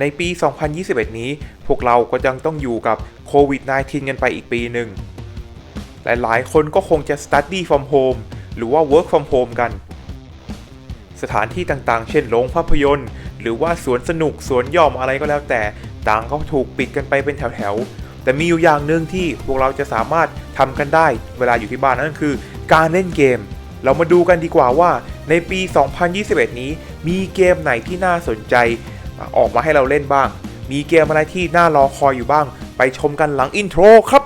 ในปี 2021 นี้ พวกเราก็ยังต้องอยู่กับโควิด -19 กันไปอีกปีหนึ่ง หลายๆ คนก็คงจะ study from home หรือว่า work from home กัน สถานที่ต่างๆ เช่นโรงภาพยนตร์ หรือว่าสวนสนุก สวนย่อมอะไรก็แล้วแต่ ต่างก็ถูกปิดกันไปเป็นแถวๆ แต่มีอยู่อย่างหนึ่งที่พวกเราจะสามารถทำกันได้ เวลาอยู่ที่บ้านนั่นคือ การเล่นเกม เรามาดูกันดีกว่าว่าในปี 2021 นี้มีเกมไหนที่น่าสนใจ ออกมาให้เราเล่นบ้าง มีเกมอะไรที่น่ารอคอยอยู่บ้าง ไปชมกันหลังอินโทรครับ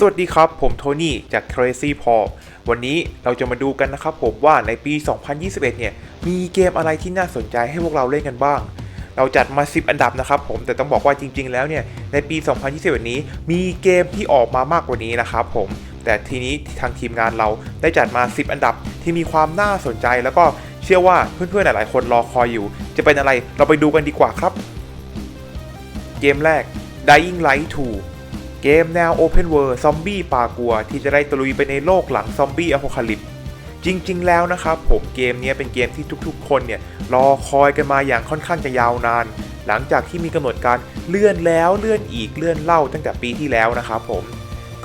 สวัสดีครับ ผมโทนี่จาก Crazy Paul วันนี้เราจะมาดูกันนะครับผมว่าในปี 2021 เนี่ย มีเกมอะไรที่น่าสนใจให้พวกเราเล่นกันบ้าง เราจัดมา 10 อันดับนะครับผมแต่ต้องบอกว่าจริง ๆ แล้วเนี่ยในปี 2021 นี้มีเกมที่ออกมามากกว่านี้นะครับผมแต่ทีนี้ทางทีมงานเราได้จัดมา 10 อันดับที่มีความน่าสนใจ แล้วก็เชื่อว่าเพื่อนๆหลายๆคนรอคอยอยู่ จะเป็นอะไรเราไปดูกันดีกว่าครับ เกมแรก Dying Light 2เกมแนว Open World ซอมบี้ป่ากลัว ที่จะได้ตะลุยไปในโลกหลังซอมบี้อ p o คาลิป จริง ๆ แล้วนะครับผมเกมนี้เป็นเกมที่ทุกๆ คนเนี่ยรอคอยกันมาอย่างค่อนข้างจะยาวนาน หลังจากที่มีกำหนดการเลื่อนแล้วเลื่อนอีกเลื่อนเล่าตั้งแต่ปีที่แล้วนะครับผม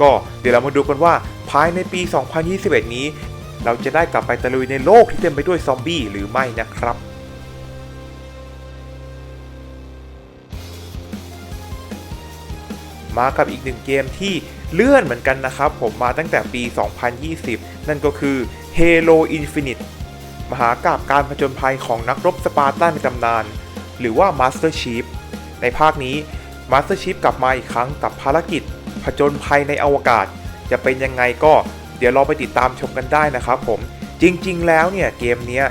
ก็เดี๋ยวเรามาดูกันว่าภายในปี 2021 นี้ เราจะได้กลับไปตะลุยในโลกที่เต็มไปด้วยซอมบี้หรือไม่นะครับมากับอีกหนึ่งเกมที่เลื่อนเหมือนกันนะครับ ผมมาตั้งแต่ปี 2020 นั่นก็คือ Halo Infinite มหากาบการผจญภัยของนักรบสปาร์ตันในตำนาน หรือว่า Master Chief ในภาคนี้ Master Chief กลับมาอีกครั้งกับภารกิจ ผจญภัยในอวกาศ จะเป็นยังไงก็เดี๋ยวเราไปติดตามชมกันได้นะครับผม จริงๆ แล้วเนี่ยเกมนี้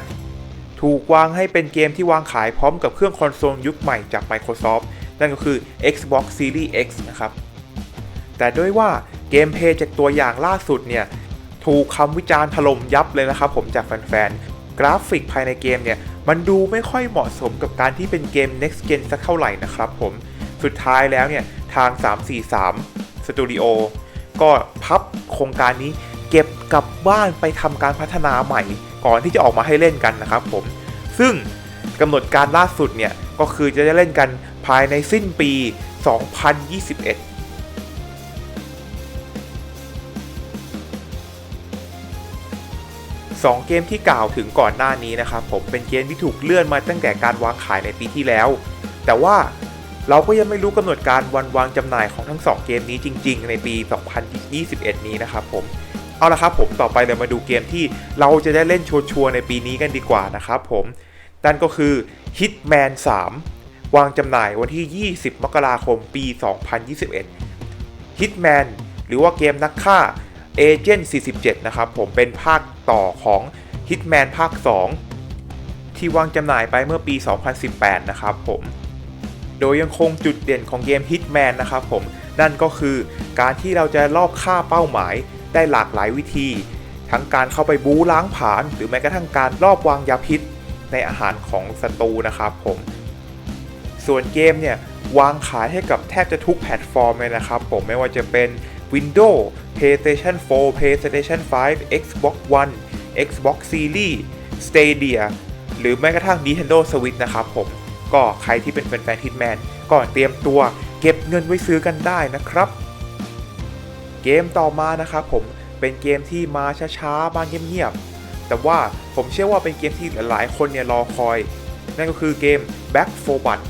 ถูกวางให้เป็นเกมที่วางขายพร้อมกับเครื่องคอนโซลยุคใหม่จาก Microsoft นั่นก็คือ Xbox Series X นะครับ แต่ด้วยว่าเกมเพย์จากตัวอย่างล่าสุดเนี่ย ถูกคำวิจารณ์ถล่มยับเลยนะครับผมจากแฟนๆ กราฟิกภายในเกมเนี่ย มันดูไม่ค่อยเหมาะสมกับการที่เป็นเกม next gen สักเท่าไหร่นะครับผมสุดท้ายแล้วเนี่ย ทาง 343 Studio ก็พับโครงการนี้เก็บกลับบ้านไปทำการพัฒนาใหม่ ก่อนที่จะออกมาให้เล่นกันนะครับผม ซึ่งกำหนดการล่าสุดเนี่ย ก็คือจะได้เล่นกันภายในสิ้นปี 2021 สองเกมที่กล่าวถึงก่อนหน้านี้นะครับผมเป็นเกมที่ถูกเลื่อนมาตั้งแต่การวางขายในปีที่แล้ว แต่ว่าเราก็ยังไม่รู้กำหนดการวันวางจำหน่ายของทั้ง 2 เกมนี้จริง ๆ ในปี 2021 นี้นะครับผมเอาละครับผมต่อไปเรามาดูเกมที่เราจะได้เล่นชัวร์ในปีนี้กันดีกว่านะครับผมนั่นก็คือ Hitman 3 วางจำหน่ายวันที่ 20 มกราคมปี 2021 Hitman หรือว่าเกมนักฆ่า Agent 47 นะครับ ผมเป็นภาคต่อของ Hitman ภาค 2 ที่วางจำหน่ายไปเมื่อปี 2018 นะครับผม โดยยังคงจุดเด่นของเกม Hitman นะครับผม นั่นก็คือการที่เราจะลอบฆ่าเป้าหมายได้หลากหลายวิธี ทั้งการเข้าไปบู๊ล้างผลาญหรือแม้กระทั่งการลอบวางยาพิษในอาหารของศัตรูนะครับผม ส่วนเกมเนี่ยวางขายให้กับแทบจะทุกแพลตฟอร์มเลยนะครับผมไม่ว่าจะเป็น Windows PlayStation 4 PlayStation 5 Xbox One Xbox Series Stadia หรือแม้กระทั่ง Nintendo Switch นะครับผม ก็ใครที่เป็นแฟนๆ Hitman ก็เตรียมตัวเก็บเงินไว้ซื้อกันได้นะครับ เกมต่อมานะครับผมเป็นเกมที่มาช้าๆมาเงียบๆแต่ว่าผมเชื่อว่าเป็นเกมที่หลายคนเนี่ยรอคอย นั่นก็คือเกม Back 4 Blood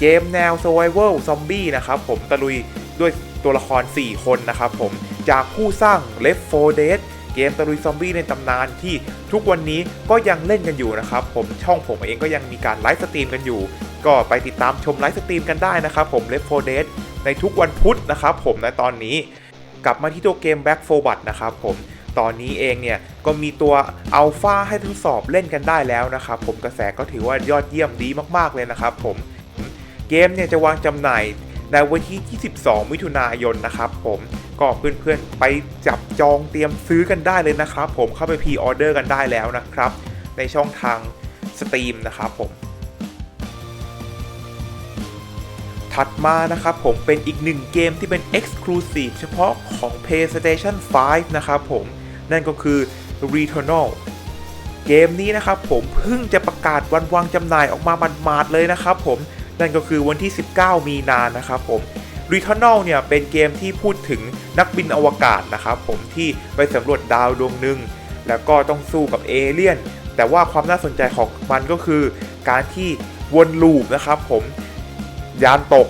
เกมแนว Survival Zombie นะครับผมตะลุยด้วย ตัวละคร 4 คนนะครับผมจากผู้สร้าง Left 4 Dead เกมตะลุยซอมบี้ในตำนานที่ทุกวันนี้ก็ยังเล่นกันอยู่นะครับผมช่องผมเองก็ยังมีการไลฟ์สตรีมกันอยู่ ก็ไปติดตามชมไลฟ์สตรีมกันได้นะครับผม Left 4 Dead ในทุกวันพุธนะครับผมในตอนนี้กลับมาที่ตัวเกม Back 4 Blood นะครับผมตอนนี้เองเนี่ยก็มีตัวอัลฟาให้ทดสอบเล่นกันได้แล้วนะครับผมกระแสก็ถือว่ายอดเยี่ยมดีมากๆเลยนะครับผมเกมเนี่ยจะวางจำหน่าย ในวันที่ 22 มิถุนายนนะครับผมก็เพื่อนๆไปจับจองเตรียมซื้อกันได้เลยนะครับผมเข้าไปพีออเดอร์กันได้แล้วนะครับ ในช่องทางสตรีมนะครับผมถัดมานะครับผมเป็นอีกหนึ่งเกมที่เป็น Exclusive เฉพาะของ PlayStation 5 นะครับผม นั่นก็คือ Returnal เกมนี้นะครับผมเพิ่งจะประกาศวันวางจำหน่ายออกมาบัดเลยนะครับผม นั่นก็คือวันที่ 19 มีนานะครับผม Returnal เนี่ยเป็นเกมที่พูดถึงนักบินอวกาศนะครับผมที่ไปสำรวจดาวดวงหนึ่งแล้วก็ต้องสู้กับเอเลี่ยน แต่ว่าความน่าสนใจของมันก็คือ การที่วนลูปนะครับผมยานตก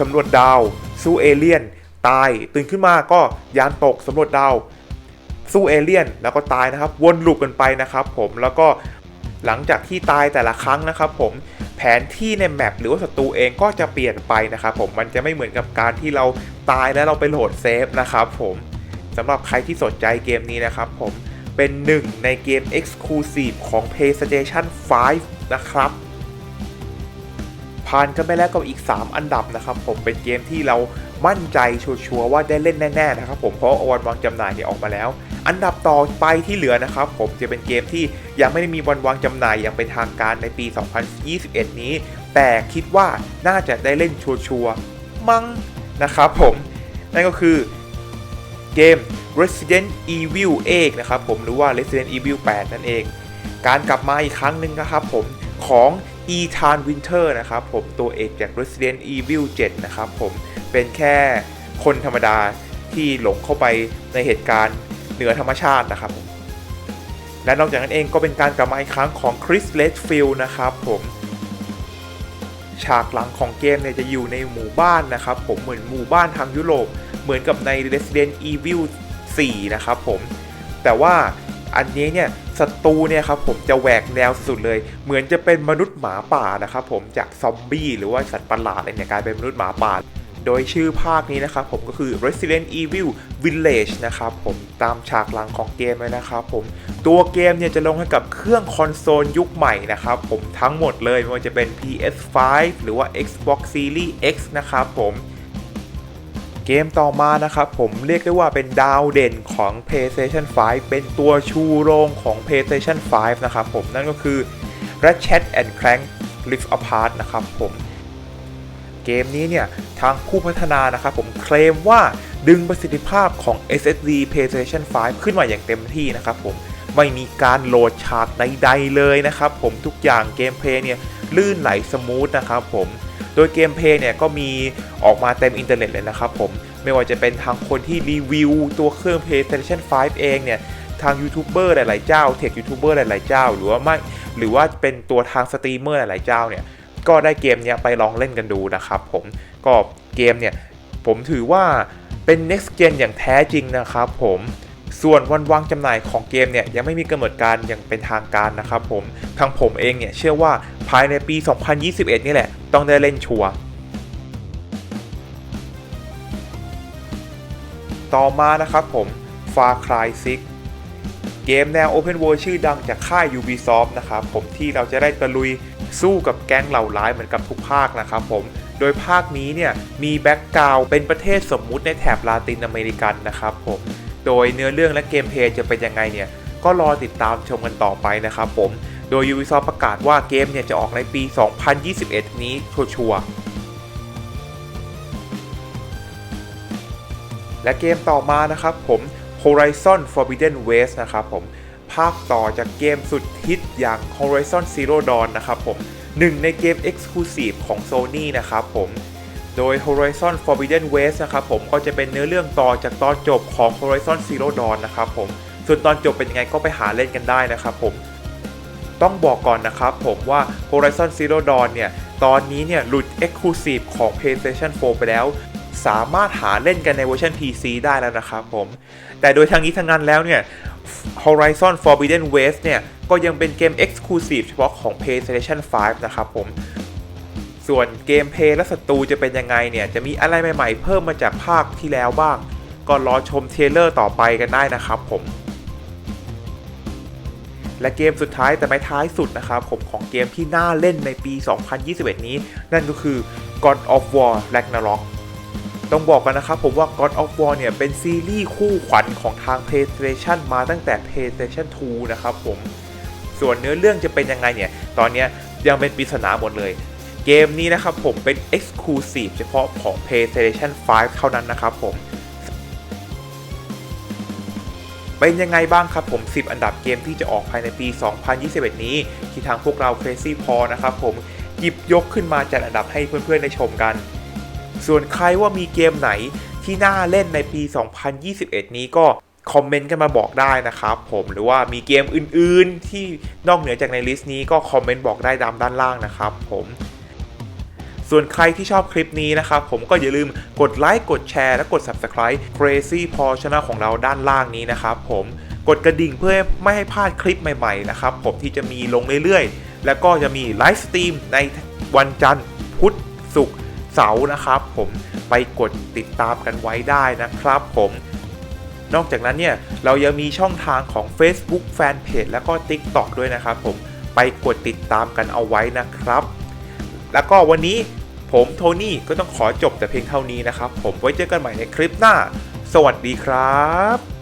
สำรวจดาว สู้เอเลี่ยน ตายตื่นขึ้นมาก็ยานตกสำรวจดาว สู้เอเลี่ยนแล้วก็ตายนะครับ วนลูปกันไปนะครับผมแล้วก็หลังจากที่ตายแต่ละครั้งนะครับผม ผนที่ในแมปหรือว่าศัตรูเองก็จะเปลี่ยนไปนะครับผมมันจะไม่เหมือนกับการที่เราตายแล้วเราไปโหลดเซฟนะครับผมสำหรับใครที่สนใจเกมนี้นะครับผมเป็นหนึ่งในเกม Exclusive ของ PlayStation 5 นะครับ ผ่านกันไปแล้วกับอีก 3 อันดับนะครับผมเป็นเกมที่เรามั่นใจชัวร์ว่าได้เล่นแน่ๆนะครับผมเพราะวันวางจำหน่ายเนี่ยออกมาแล้ว อันดับต่อไปที่เหลือนะครับผมจะเป็นเกมที่ยังไม่ได้มีวันวางจำหน่ายอย่างเป็นทางการในปี 2021 นี้ แต่คิดว่าน่าจะได้เล่นชัวร์ๆมั้งนะครับผมนั่นก็คือเกม Resident Evil 8นะครับผมหรือว่า Resident Evil 8 นั่นเอง การกลับมาอีกครั้งหนึ่งนะครับผมของ e t a n Winter นะครับผมตัวเอกจาก Resident Evil 7 นะครับผมเป็นแค่คนธรรมดาที่หลงเข้าไปในเหตุการณ์เหนือธรรมชาตินะครับผมและนอกจากนั้นเองก็เป็นการกลับมาอีกครั้งของ Chris Redfield นะครับผมฉากหลังของเกมเนี่ยจะอยู่ในหมู่บ้านนะครับผมเหมือนหมู่บ้านทางยุโรปเหมือนกับใน Resident Evil 4 นะครับผมแต่ว่า อันนี้เนี่ยศัตรูเนี่ยครับผมจะแหวกแนวสุดเลย เหมือนจะเป็นมนุษย์หมาป่านะครับผมจากซอมบี้หรือว่าสัตว์ประหลาดอะไรเนี่ยกลายเป็นมนุษย์หมาป่าโดยชื่อภาคนี้นะครับผมก็คือ Resident Evil Village นะครับผมตามฉากหลังของเกมเลยนะครับผมตัวเกมเนี่ยจะลงให้กับเครื่องคอนโซลยุคใหม่นะครับผมทั้งหมดเลยไม่ว่าจะเป็น PS5 หรือว่า Xbox Series X นะครับผม เกมต่อมานะครับผมเรียกได้ว่าเป็นดาวเด่นของ PlayStation 5 เป็นตัวชูโรงของ PlayStation 5 นะครับผมนั่นก็คือ Ratchet and Clank Rift Apart นะครับผมเกมนี้เนี่ยทางผู้พัฒนานะครับผมเคลมว่าดึงประสิทธิภาพของ SSD PlayStation 5 ขึ้นมาอย่างเต็มที่นะครับผม ไม่มีการโหลดฉากใดๆเลยนะครับผมทุกอย่างเกมเพลย์เนี่ยลื่นไหลสมูทนะครับผมโดยเกมเพลย์เนี่ยก็มีออกมาเต็มอินเทอร์เน็ตเลยนะครับผมไม่ว่าจะเป็นทางคนที่รีวิวตัวเครื่อง PlayStation 5 เองเนี่ยทางยูทูบเบอร์หลายๆเจ้าเทคยูทูบเบอร์หลายๆเจ้า หรือว่าไม่หรือว่าเป็นตัวทางสตรีมเมอร์หลายๆเจ้าเนี่ยก็ได้เกมเนี้ยไปลองเล่นกันดูนะครับผมก็เกมเนี่ยผมถือว่าเป็น next gen อย่างแท้จริงนะครับผม ส่วนวันวางจำหน่ายของเกมเนี่ยยังไม่มีกำหนดการอย่างเป็นทางการนะครับผมทางผมเองเนี่ยเชื่อว่าภายในปี 2021 นี่แหละ ต้องได้เล่นชัวร์ต่อมานะครับผม Far Cry 6 เกมแนว Open World ชื่อดังจากค่าย Ubisoft นะครับผมที่เราจะได้ตะลุยสู้กับแก๊งเหล่าร้ายเหมือนกับทุกภาคนะครับผมโดยภาคนี้เนี่ยมีแบ็กกราวเป็นประเทศสมมุติในแถบลาตินอเมริกันนะครับผม โดยเนื้อเรื่องและเกมเพลย์จะเป็นยังไงเนี่ยก็รอติดตามชมกันต่อไปนะครับผม โดย Ubisoft ประกาศว่าเกมเนี่ยจะออกในปี 2021 นี้ชัวร์และเกมต่อมานะครับผม Horizon Forbidden West นะครับผม ภาคต่อจากเกมสุดฮิตอย่าง Horizon Zero Dawn นะครับผมหนึ่งในเกม Exclusive ของ Sony นะครับผม โดย Horizon Forbidden West นะครับผมก็จะเป็นเนื้อเรื่องต่อจากตอนจบของ Horizon Zero Dawn นะครับผมส่วนตอนจบเป็นยังไงก็ไปหาเล่นกันได้นะครับผมต้องบอกก่อนนะครับผมว่า Horizon Zero Dawn เนี่ยตอนนี้เนี่ยหลุด Exclusive ของ PlayStation 4 ไปแล้ว สามารถหาเล่นกันในเวอร์ชัน PC ได้แล้วนะครับผม แต่โดยทางนี้ทางนั้นแล้วเนี่ย Horizon Forbidden West เนี่ยก็ยังเป็นเกม Exclusive เฉพาะของ PlayStation 5 นะครับผม ส่วนเกมเพลย์และศัตรูจะเป็นยังไงเนี่ยจะมีอะไรใหม่ๆ เพิ่มมาจากภาคที่แล้วบ้าง ก็รอชมเทเลอร์ต่อไปกันได้นะครับผม และเกมสุดท้ายแต่ไม่ท้ายสุดนะครับผมของเกมที่น่าเล่นในปี 2021 นี้ นั่นก็คือ God of War Ragnarok ต้องบอกกันนะครับผมว่า God of War เนี่ยเป็นซีรีส์คู่ขวัญของทาง PlayStation มาตั้งแต่ PlayStation 2 นะครับผม ส่วนเนื้อเรื่องจะเป็นยังไงเนี่ย ตอนนี้ยังเป็นปริศนาหมดเลย เกมนี้นะครับผมเป็น Exclusive เฉพาะของ PlayStation 5 เท่านั้นนะครับผม เป็นยังไงบ้างครับผม 10 อันดับเกมที่จะออกภายในปี 2021 นี้ ที่ทางพวกเรา Crazy p a นะครับผม หยิบยกขึ้นมาจัดอันดับให้เพื่อนๆ ได้ชมกัน ส่วนใครว่ามีเกมไหนที่น่าเล่นในปี 2021 นี้ก็คอมเมนต์กันมาบอกได้นะครับผมหรือว่ามีเกมอื่นๆที่นอกเหนือจากในลิสต์นี้ก็คอมเมนต์บอกได้ตามด้านล่างนะครับผม ส่วนใครที่ชอบคลิปนี้นะครับผมก็อย่าลืมกดไลค์กดแชร์และกด Subscribe Crazy p a w Channel ของเราด้านล่างนี้นะครับผมกดกระดิ่งเพื่อไม่ให้พลาดคลิปใหม่ๆนะครับผมที่จะมีลงเรื่อยๆ แล้วก็จะมีไลฟ์สตรีมในวันจันทร์พุธศุกร์เสาร์นะครับผมไปกดติดตามกันไว้ได้นะครับผมนอกจากนั้นเนี่ยเรายังมีช่องทางของ Facebook Fanpage แล้วก็ TikTok ด้วยนะครับผมไปกดติดตามกันเอาไว้นะครับ แล้วก็วันนี้ ผมโทนี่ก็ต้องขอจบแต่เพียงเท่านี้นะครับ ผมไว้เจอกันใหม่ในคลิปหน้า สวัสดีครับ